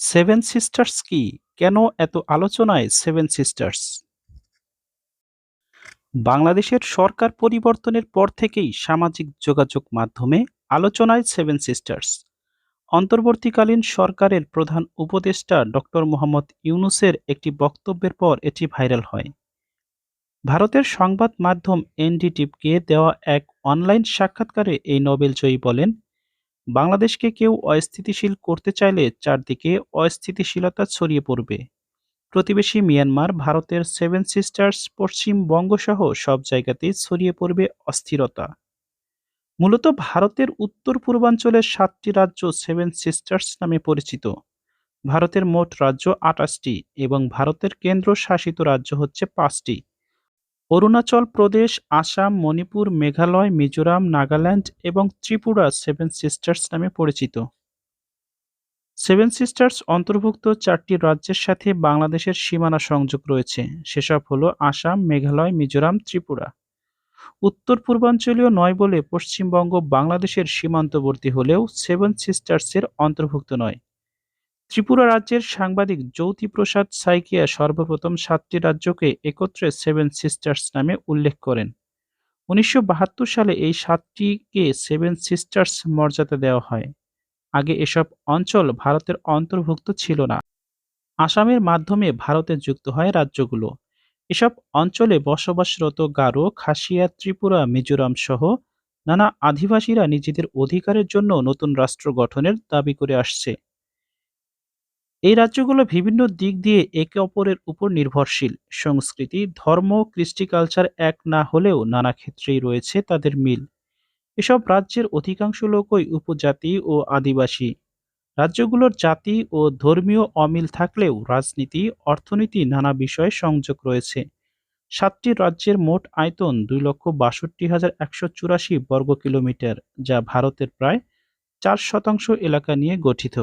Seven sisters কি? কেন এত আলোচনায় সেভেন সিস্টার্স? বাংলাদেশের সরকার পরিবর্তনের পর থেকেই সামাজিক যোগাযোগ মাধ্যমে আলোচনায় সেভেন সিস্টার্স। অন্তর্বর্তীকালীন সরকারের প্রধান উপদেষ্টা ডক্টর মোহাম্মদ ইউনুসের একটি বক্তব্যের পর এটি ভাইরাল হয়। ভারতের সংবাদ মাধ্যম এনডিটিভকে দেওয়া এক অনলাইন সাক্ষাৎকারে এই নোবেলজয়ী বলেন বাংলাদেশকে কেউ অস্থিতিশীল করতে চাইলে চারদিকে অস্থিতিশীলতা ছড়িয়ে পড়বে। প্রতিবেশী মিয়ানমার, ভারতের সেভেন সিস্টার্স পশ্চিমবঙ্গসহ সব জায়গাতেই ছড়িয়ে পড়বে অস্থিরতা। মূলত ভারতের উত্তর পূর্বাঞ্চলের সাতটি রাজ্য সেভেন সিস্টার্স নামে পরিচিত। ভারতের মোট রাজ্য আটাশটি এবং ভারতের কেন্দ্র শাসিত রাজ্য হচ্ছে পাঁচটি। অরুণাচল প্রদেশ, আসাম, মণিপুর, মেঘালয়, মিজোরাম, নাগাল্যান্ড এবং ত্রিপুরা সেভেন সিস্টার্স নামে পরিচিত। সেভেন সিস্টার্স অন্তর্ভুক্ত চারটি রাজ্যের সাথে বাংলাদেশের সীমানা সংযোগ রয়েছে। সেসব হলো আসাম, মেঘালয়, মিজোরাম, ত্রিপুরা। উত্তর পূর্বাঞ্চলীয় নয় বলে পশ্চিমবঙ্গ বাংলাদেশের সীমান্তবর্তী হলেও সেভেন সিস্টার্সের অন্তর্ভুক্ত নয়। ত্রিপুরা রাজ্যের সাংবাদিক জ্যোতিপ্রসাদ সাইকিয়া সর্বপ্রথম সাতটি রাজ্যকে একত্রে সেভেন সিস্টার্স নামে উল্লেখ করেন। উনিশশো বাহাত্তর সালে এই সাতটিকে সেভেন সিস্টার্স মর্যাদা দেওয়া হয়। আগে এসব অঞ্চল ভারতের অন্তর্ভুক্ত ছিল না। আসামের মাধ্যমে ভারতে যুক্ত হয় রাজ্যগুলো। এসব অঞ্চলে বসবাসরত গারো, খাসিয়া, ত্রিপুরা, মিজোরাম সহ নানা আদিবাসীরা নিজেদের অধিকারের জন্য নতুন রাষ্ট্র গঠনের দাবি করে আসছে। এই রাজ্যগুলো বিভিন্ন দিক দিয়ে একে অপরের উপর নির্ভরশীল। সংস্কৃতি, ধর্ম, কৃষ্টি কালচার এক না হলেও নানা ক্ষেত্রেই রয়েছে তাদের মিল। এসব রাজ্যের অধিকাংশ লোকই উপজাতি ও আদিবাসী। রাজ্যগুলোর জাতি ও ধর্মীয় অমিল থাকলেও রাজনীতি, অর্থনীতি নানা বিষয়ে সংযোগ রয়েছে। সাতটি রাজ্যের মোট আয়তন দুই লক্ষ বাষট্টি হাজার একশো চুরাশি বর্গ কিলোমিটার যা ভারতের প্রায় চার শতাংশ এলাকা নিয়ে গঠিত।